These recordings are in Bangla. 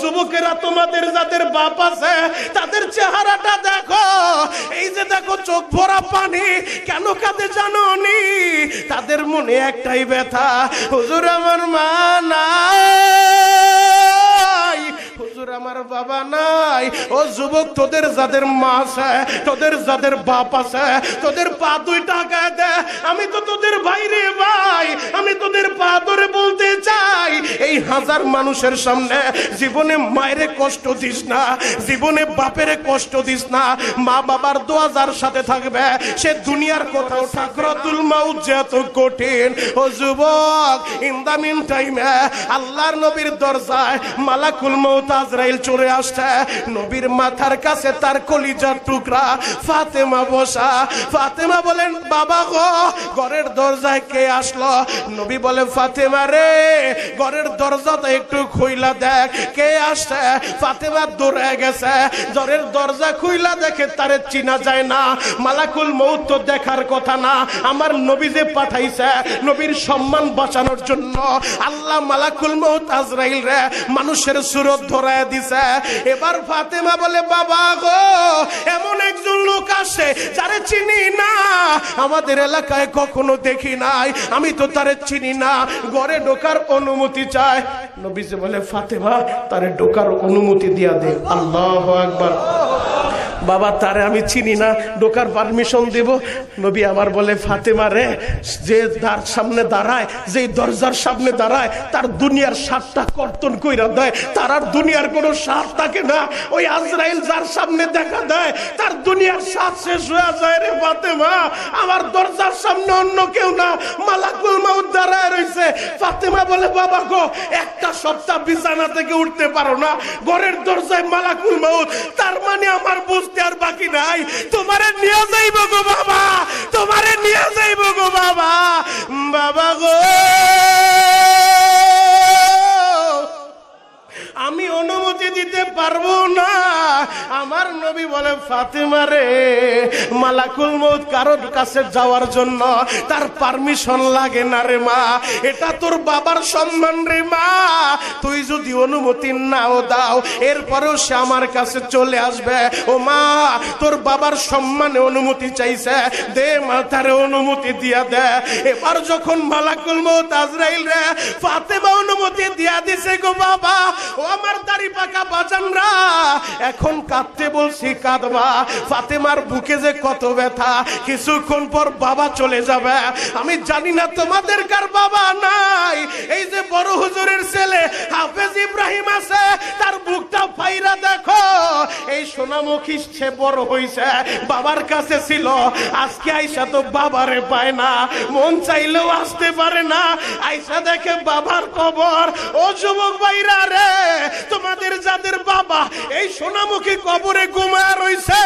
যুবকেরা তোমাদের যাদের বাপ আছে, তাদের চেহারাটা দেখো। এই যে দেখো, চোখ ভরা পানি, কেন কাঁদে জানো নি তাদের মনে একটাই ব্যথা, হুজুর আমার মা নাই। হুজুর আমার বাবা নাই। ও যুবক, তোদের যাদের মা আছে, তোদের যাদের বাপ আছে, তোদের পা দুই টাকা দে। আমি তো তোদের ভাই। রে ভাই আমি তোদের পা ধরে বলতে চাই। এই হাজার মানুষের সামনে জীবনে মায়েরে কষ্ট দিস না, জীবনে বাপের কষ্ট দিস না, মা বাবার দোয়া যার সাথে থাকবে, সে দুনিয়ার কোথাও ঠাকুরাতুল মাউত যে এত কঠিন। ও যুবক ইন দা মিন টাইমে আল্লাহর নবীর দরজায় মালাকুল মৌত আজরাইল চলে আসছে। নবীর মাথার কাছে তার কলিজার টুকরা। ফাতেমা বসা, ফাতেমা বলেন, বাবা গো, ঘরের দরজায় কে আসলো? নবী বলে, ফাতেমা রে, ঘরের দরজাটা একটু খুইলা দেখ। কে আসছে? ফাতেমা দৌড়ে গেছে। ঘরের দরজা খুইলা দেখে তারে চিনা যায় না। মালাকুল মৌত তো দেখার কথা না। আমার নবী যে পাঠাইছে, নবীর সম্মান বাঁচানোর জন্য। আল্লাহ মালাকুল মৌত আজরাইল রে, মানুষের সুরত ধরায় দিছে। এবার ফাতেমা বলে, বাবা গো, এমন একজন লোক আসে যারে চিনি না। আমাদের এলাকায় কখনো দেখি নাই। আমি তো তারে চিনি না। ঘরে ঢোকার অনুমতি চায়। নবীজি বলে, ফাতেমা, তারে ঢোকার অনুমতি দিয়া দে। আল্লাহ আকবার। বাবা, তারে আমি চিনি না। ঢোকার পারমিশন দেব। নবী আমার বলে, ফাতেমা রে, যে তার সামনে দাঁড়ায়, যে দরজার সামনে দাঁড়ায়, তার দুনিয়ার স্বাদটা কর্তন কইরা দেয়। তার আর দুনিয়ার কোনো স্বাদ থাকে না। ওই আজরাইল যার সামনে দেখা দেয়, তার দুনিয়ার স্বাদ শেষ হয়ে যায় রে ফাতেমা। আমার দরজার সামনে দাঁড়ায় ফাতেমা বলে, বাবা গো, একটা সপ্তাহ বিছানা থেকে উঠতে পারো না। ঘরের দরজায় মালাকুল মাউদ তার মানে আমার বুঝতে আর বাকি নাই। তোমারে নিয়ে যাইব গো বাবা, তোমারে নিয়ে যাইব গো বাবা। বাবা গো। আমি অনুমতি দিতে পারব না। আমার নবী বলে, ফাতেমা রে, মালাকুল মৌত কারোর কাছে যাওয়ার জন্য তার পারমিশন লাগে না রে মা। এটা তোর বাবার সম্মান রে মা। তুই যদি অনুমতি নাও দাও, এরপরেও সে আমার কাছে চলে আসবে। ও মা, তোর বাবার সম্মানে অনুমতি চাইছে। দে মা তারে অনুমতি দিয়া দে। এবার যখন মালাকুল মৌত আজরাইল রে, ফাতেমা অনুমতি দিয়া দিছে গো বাবা, ও আমার দাড়ি পাকা বাজানরা। এখন কাঁদতে বলছি, কাঁদবা। ফাতেমার বুকে যে কত ব্যথা, কিছুক্ষণ পর বাবা চলে যাবে। আমি জানি না তোমাদের কার বাবা নাই। এই যে বড় হুজুরের ছেলে, হাফেজ ইব্রাহিম আছে, তার বুকটা ফাইরা দেখো। এই সোনামুখী সে বড় হইছে, বাবার কাছে ছিল। আজকে আইসা তো বাবারে পায় না, মন চাইলেও আসতে পারে না। আইসা দেখে বাবার কবর। ও যুবক ভাইরা রে, তোমাদের যাদের বাবা এই সোনামুখী কবরে ঘুমায় রইছে,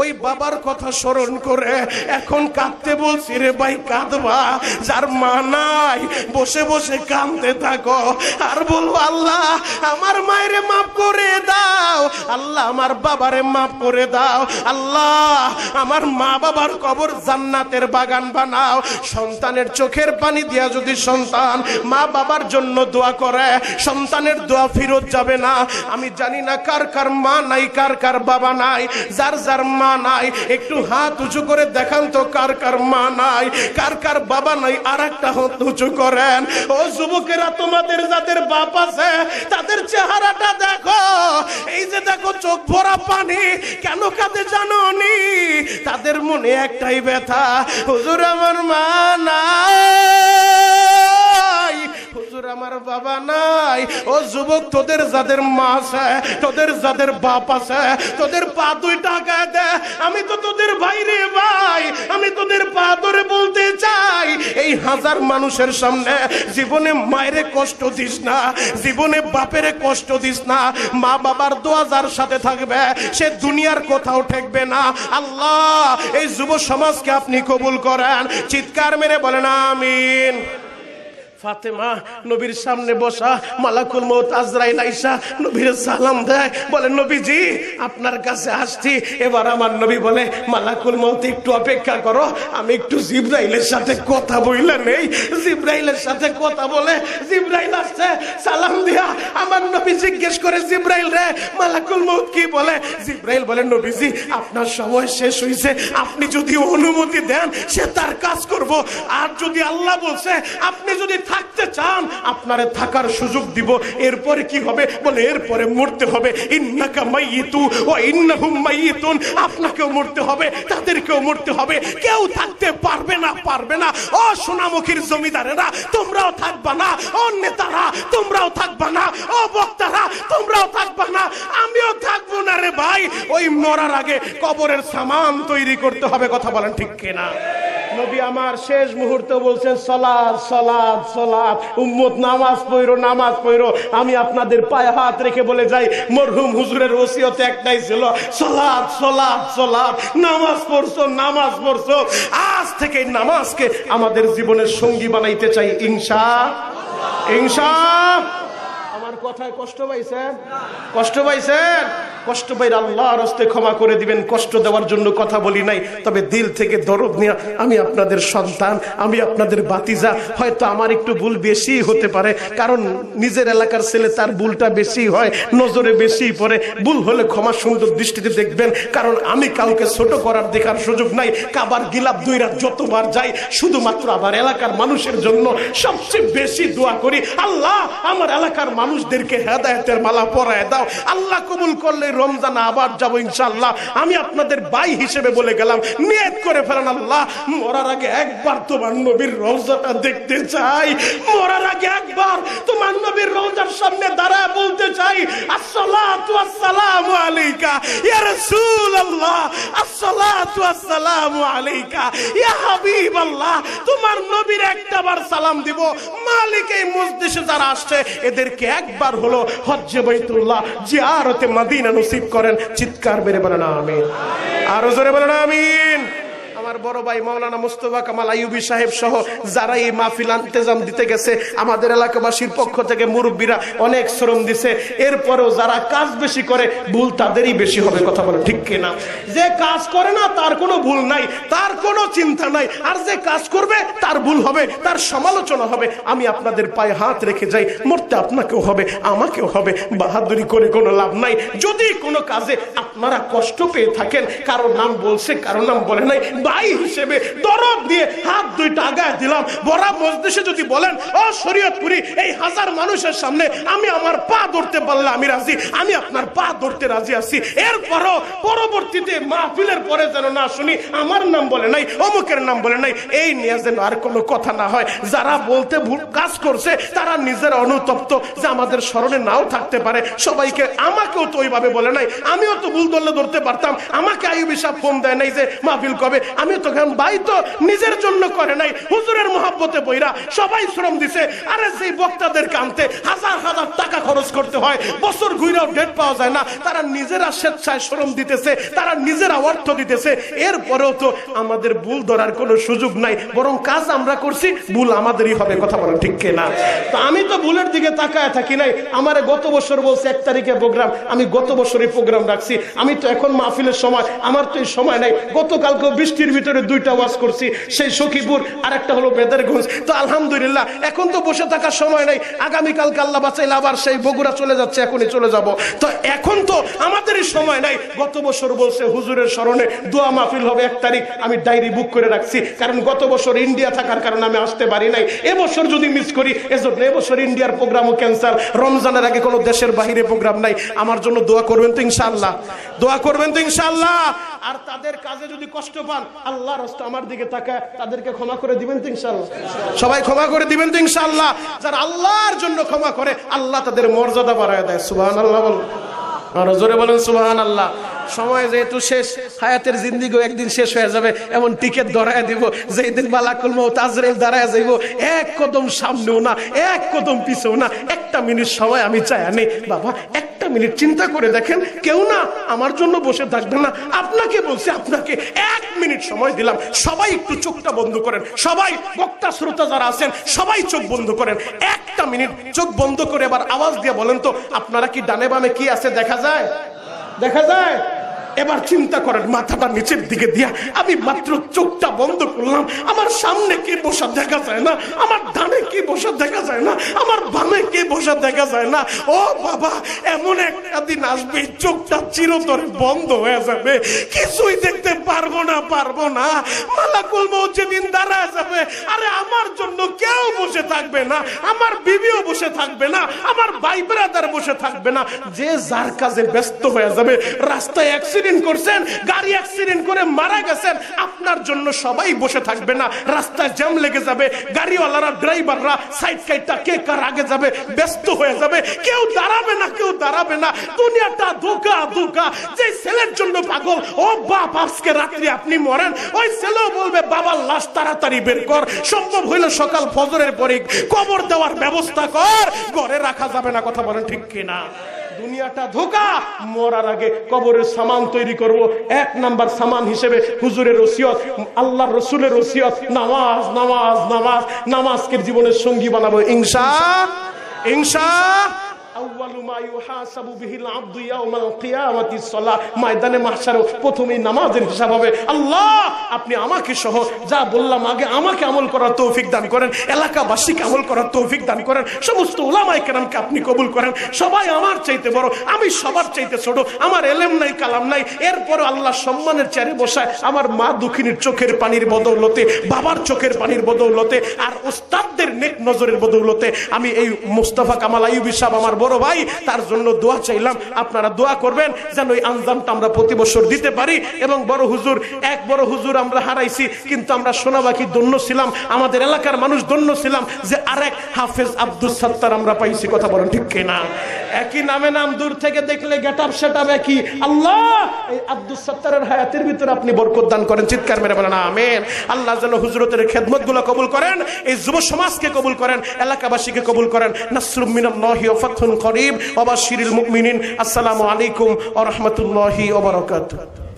ওই বাবার কথা স্মরণ করে এখন কাঁদতে বলছি রে ভাই, কাঁদবা। যার মা নাই, বসে বসে কাঁদতে থাকো। আর বলব, আল্লাহ, আমার মায়ের মাফ করে দাও। আল্লাহ আমার বাবারে মাফ করে দাও। আল্লাহ, আমার মা বাবার কবর জান্নাতের বাগান বানাও। সন্তানের চোখের পানি দিয়া যদি সন্তান মা বাবার জন্য দোয়া করে, সন্তানের দোয়া ফিরত যাবে না। আমি জানি না কার কার মা নাই, কার কার বাবা নাই, যার যার মা নাই। একটু হাত উঁচু করে দেখান তো কার কার মা নাই, কার কার বাবা নাই আর একটা হাত উঁচু করেন। ও যুবকেরা, তোমাদের যাদের বাপ আছে, তাদের চেহারাটা দেখো। এই যে দেখো চোখ ভরা পানি কেন কাঁদে জানো নি তাদের মনে একটাই ব্যথা, হুজুর আমার মা নাই। বাবা নাই। ও যুবক, তোদের যাদের মা আছে, তোদের যাদের বাপ আছে, তোদের পা দুই টাকা দে। আমি তো তোদের ভাই রে ভাই, আমি তোদের পা ধরে বলতে চাই। এই হাজার মানুষের সামনে জীবনে মায়েরে কষ্ট দিস না, জীবনে বাপের কষ্ট দিস না। মা বাবার দোয়া যার সাথে থাকবে, সে দুনিয়ার কোথাও ঠেকবে না। আল্লাহ, এই যুব সমাজকে আপনি কবুল করেন। চিৎকার মেরে বলেন, আমিন। ফাতেমা, নবীর সামনে বসা, মালাকুল মৌত আজরাইল আইসা, নবীর সালাম দেয়, বলে, নবীজি, আপনার কাছে আসছি। এবার আমার নবী বলে, মালাকুল মৌত একটু অপেক্ষা করো, আমি একটু জিব্রাইলের সাথে কথা বইলে নেই। জিব্রাইলের সাথে কথা বলে, জিব্রাইল আসছে, সালাম দিয়া আমার নবী জিজ্ঞেস করে, জিব্রাইল রে, মালাকুল মৌত কি বলে? জিব্রাইল বলে, নবীজি, আপনার সময় শেষ হয়েছে আপনি যদি অনুমতি দেন, সে তার কাজ করব। আর যদি আল্লাহ বলছে, আপনি যদি থাকতে চান, আপনারে থাকার সুযোগ দিব। এরপরে কি হবে? বলে, এরপরে মরতে হবে। ইন্নাকা মাইয়িতু ওয়া ইন্নাহুম মাইয়িতুন আপনাকেও মরতে হবে, তাদেরকেও মরতে হবে। কেউ থাকতে পারবে না পারবে না। ও সোনামুখীর জমিদারেরা, তোমরাও থাকবা না। ও নেতারা, তোমরাও থাকবা না। ও বক্তারা, তোমরাও থাকবা না। আমিও থাকব না রে ভাই। ওই মরার আগে কবরের সামান তৈরি করতে হবে, কথা বলেন ঠিক কিনা? নবী আমার শেষ মুহূর্তে বলছেন, সলাদ সলাদ সলাদ। উম্মত, নামাজ পড়ো নামাজ পড়ো। আমি আপনাদের পায়ে হাত রেখে বলে যাই, মরহুম হুজুরের ওসিয়তে একটাই ছিল, সলাদ সলাদ সলাদ। নামাজ পড়ছো নামাজ পড়ছো। আজ থেকে নামাজকে আমাদের জীবনের সঙ্গী বানাইতে চাই, ইনশা ইনশা আমার কথায় কষ্ট পাইছেন? কষ্ট পাইছেন? কষ্ট পাইলে আল্লাহর হস্তে ক্ষমা করে দিবেন, কষ্ট দেওয়ার জন্য কথা বলি নাই। তবে দিল থেকে দরদ নিয়ে, আমি আপনাদের সন্তান, আমি আপনাদের বাতিজা হয়তো আমার একটু ভুল বেশি হতে পারে, কারণ নিজের এলাকার ছেলে তার ভুলটা বেশি হয়, নজরে বেশি পড়ে। ভুল হলে ক্ষমা সুন্দর দৃষ্টিতে দেখবেন, কারণ আমি কাউকে ছোট করার দেখার সুযোগ নাই। কাবার গিলাপ দুই রাত যতবার যাই, শুধুমাত্র আমার এলাকার মানুষের জন্য সবচেয়ে বেশি দোয়া করি। আল্লাহ, আমার এলাকার মানুষদেরকে হেদায়তের মালা পরায় দাও। আল্লাহ কবুল করলে রমজান আবার যাব ইনশাল্লাহ আমি আপনাদের ভাই হিসেবে বলে গেলাম, নিয়ত করে ফেলেন আল্লাহ। মরার আগে একবার তোমার নবীর রওজাটা দেখতে চাই। মরার আগে একবার তোমার নবীর রওজার সামনে দাঁড়ায় বলতে চাই, আসসালাতু তোমার নবীর সালাম দিব। মালিক এই যারা আসছে, এদেরকে একবার হলো হজ্জে বাইতুল্লাহ জিয়ারতে মদিনা নসিব করেন চিৎকার বেড়ে বলেন আমিন। আরও জোরে বলেন আমিন। আমার বড় ভাই মাওলানা মুস্তফা কামাল আইয়ুবী সাহেব সহ যারা এই মাহফিল ইন্তেজাম দিতে গেছে, আমাদের এলাকাবাসীর পক্ষ থেকে মুরব্বীরা অনেক শ্রম দিছে। এরপরেও যারা কাজ বেশি করে, ভুল তাদেরই বেশি হবে, কথা বলে ঠিক কিনা? যে কাজ করে না, তার কোনো ভুল নাই, তার কোনো চিন্তা নাই। আর যে কাজ করবে, তার ভুল হবে, তার সমালোচনা হবে। আমি আপনাদের পায়ে হাত রেখে যাই, মরতে আপনাকেও হবে, আমাকেও হবে, বাহাদুরি করে কোনো লাভ নাই। যদি কোনো কাজে আপনারা কষ্ট পেয়ে থাকেন, কারও নাম বলছে, কারও নাম বলে নাই ভাই হিসেবে দরদ দিয়ে হাত দুইটা আগায় দিলাম। বড় মজদেশে যদি বলেন, ও শরীয়তপুরি, এই হাজার মানুষের সামনে আমি আমার পা ধরতে পারলে আমি রাজি, আমি আপনার পা ধরতে রাজি আছি। এরপরও পরবর্তীতে মাহফিলের পরে যেন না শুনি, আমার নাম বলে নাই, অমুকের নাম বলে নাই, এই নিয়ে যেন আর কোনো কথা না হয়। যারা বলতে ভুল কাজ করছে, তারা নিজের অনুতপ্ত যে আমাদের স্মরণে নাও থাকতে পারে। সবাইকে আমাকেও তো ওইভাবে বলে নাই, আমিও তো ভুল ধরলে ধরতে পারতাম। আমাকে আয়ুবী সাহেব ফোন দেয় নাই যে, মাহফিল কবে? আমি তো কেন ভাই তো নিজের জন্য করে নাই, হুজুরের মহাব্বতে বইরা সবাই শ্রম দিছে। আরে সেই বক্তাদের কানতে হাজার হাজার টাকা খরচ করতে হয়, বছর ঘুরেও ডেট পাওয়া যায় না, তারা নিজেরা স্বেচ্ছায় শ্রম দিতেছে, তারা নিজেরা অর্থ দিতেছে। এরপরেও তো আমাদের ভুল ধরার কোনো সুযোগ নাই, বরং কাজ আমরা করছি, ভুল আমাদেরই হবে, কথা বলা ঠিক না তো আমি তো ভুলের দিকে তাকায় থাকি নাই, আমার গত বছর বলছে এক তারিখে প্রোগ্রাম, আমি গত বছরই প্রোগ্রাম রাখছি, আমি তো এখন মাহফিলের সময়, আমার তো এই সময় নাই গতকালকে বৃষ্টির ভিতরে দুইটা ওয়াজ করছি, সেই সখীপুর আর একটা হলো বেদারগঞ্জ। তো আলহামদুলিল্লাহ, এখন তো বসে থাকার সময় নাই। আগামীকাল কাল্লা বাঁচাইলে আবার সেই বগুড়া চলে যাচ্ছে, এখনই চলে যাব। তো এখন তো আমাদেরই সময় নাই। গত বছর বলছে হুজুরের স্মরণে দোয়া মাহফিল হবে এক তারিখ, আমি ডায়েরি বুক করে রাখছি। কারণ গত বছর ইন্ডিয়া থাকার কারণে আমি আসতে পারি নাই। এবছর যদি মিস করি, এজন্য এবছর ইন্ডিয়ার প্রোগ্রামও ক্যান্সেল রমজানের আগে কোনো দেশের বাহিরে প্রোগ্রাম নাই। আমার জন্য দোয়া করবেন তো ইনশাআল্লাহ। দোয়া করবেন তো ইনশাআল্লাহ। আর তাদের কাজে যদি কষ্ট পান আল্লাহ আমার দিকে তাকায়, তাদেরকে ক্ষমা করে দিবেন তো সবাই ক্ষমা করে দিবেন তো ইনশাআল্লাহ। যারা আল্লাহর জন্য ক্ষমা করে, আল্লাহ তাদের মর্যাদা বাড়ায় দেয়। সুবহানাল্লাহ বল আর জোরে বলেন সুবহান আল্লাহ সময় যেহেতু শেষ, হায়াতের জিন্দিগি একদিন শেষ হয়ে যাবে। এমন টিকিট ধরায় দিব, যেই দিন মালাকুল মৌ তাজরেল দাঁড়ায় যাইব, এক কদম সামনেও না, এক কদম পিছেও না, একটা মিনিট সময় আমি চাই আনি। বাবা একটা একটা মিনিট চিন্তা করে দেখেন, কেউ না আমার জন্য বসে থাকবে না। আপনাকে বলছি, আপনাকে এক মিনিট সময় দিলাম। সবাই একটু চোখটা বন্ধ করেন। সবাই, বক্তা শ্রোতা যারা আছেন, সবাই চোখ বন্ধ করেন। একটা মিনিট চোখ বন্ধ করে এবার আওয়াজ দিয়ে বলেন তো, আপনারা কি ডানে বামে কি আছে, দেখা যায়? দেখা যায়? এবার চিন্তা করেন, মাথাটা নিচের দিকে দিয়া আমি মাত্র চোখটা বন্ধ করলাম। আমার সামনে কি বসা দেখা যায় না? আমার ডানে কি বসা দেখা যায় না? আমার বামে কি বসা দেখা যায় না? ও বাবা, এমন একটা দিন আসবে চোখটা চিরতরে বন্ধ হয়ে যাবে। কিছুই দেখতে পারব না পারব না। মালাকুল মৌত যেদিন দাঁড়ায় যাবে, আরে আমার জন্য কেউ বসে থাকবে না, আমার বিবিও বসে থাকবে না, আমার ভাই ব্রাদার বসে থাকবে না। যে যার কাজে ব্যস্ত হয়ে যাবে, রাস্তায় অ্যাক্সিডেন্ট করছেন, গাড়ি অ্যাক্সিডেন্ট করে মারা গেছেন, আপনার জন্য সবাই বসে থাকবে না, রাস্তায় জ্যাম লেগে যাবে, গাড়িওয়ালারা ড্রাইভাররা সাইড কাইটটা কে কার আগে যাবে, ব্যস্ত হয়ে যাবে, কেউ দাঁড়াবে না, কেউ দাঁড়াবে না, দুনিয়াটা ধোকা ধোকা, যে ছেলের জন্য পাগল, ও বাপ, আজকে রাত্রি আপনি মরেন, ওই ছেলেও বলবে বাবার লাশ তাড়াতাড়ি বের কর, সম্ভব হইলে সকাল ফজরের পরে কবর দেওয়ার ব্যবস্থা কর, ঘরে রাখা যাবে না, কথা বলেন ঠিক কিনা? দুনিয়াটা ধোকা। মরার আগে কবরের সামান তৈরি করব। এক নাম্বার সামান হিসেবে হুজুরের ওসিয়ত, আল্লাহর রসুলের ওসিয়ত, নামাজ নামাজ নামাজ, নামাজকে জীবনের সঙ্গী বানাবো। ইংসা আউয়ালু হিসাব হবে। আল্লাহ, আপনি আমাকে সহ যা বললাম আগে আমাকে আমল করার তৌফিক করেন, এলাকাবাসীকে আমল করার তৌফিক করেন, সমস্ত আপনি কবুল করেন। সবাই আমার চাইতে বড়, আমি সবার চাইতে ছোট, আমার এলেম নাই, কালাম নাই। এরপর আল্লাহ সম্মানের চেয়ারে বসায়, আমার মা দুঃখিনীর চোখের পানির বদৌলতে, বাবার চোখের পানির বদৌলতে, আর ওস্তাদদের নেক নজরের বদৌলতে, আমি এই মুস্তাফা কামাল আইয়ুবী সাহেব, আমার বড় ভাই তার জন্য দোয়া চাইলাম। আপনারা দোয়া করবেন যেন ওই আঞ্জামটা আমরা প্রতি বছর দিতে পারি এবং বড় হুজুর, এক বড় হুজুর আমরা হারাইছি, কিন্তু আমরা সোনাবাকি দন্য ছিলাম, আমাদের এলাকার মানুষ দন্য ছিলাম যে আরেক হাফেজ আব্দুল সত্তার আমরা পাইছি, কথা বলেন ঠিক কিনা? একই নামে নাম দূর থেকে দেখলে গেট আপ সেট আপ একই। আল্লাহ, এই আব্দুল সত্তারের হায়াতের ভিতরে আপনি বরকত দান করেন, চিৎকার মেরে বলেন, আমেন। আল্লাহ যেন হুজরতের খেদমতগুলো কবুল করেন, এই যুব সমাজকে কবুল করেন, এলাকাবাসীকে কবুল করেন। নাসরুম মিনাল্লাহি ওয়া ফাতহুন করিব। ওয়া বাশশিরিল মুমিনিন। আসসালামু আলাইকুম ওয়া রাহমাতুল্লাহি ওয়া বারাকাতুহু।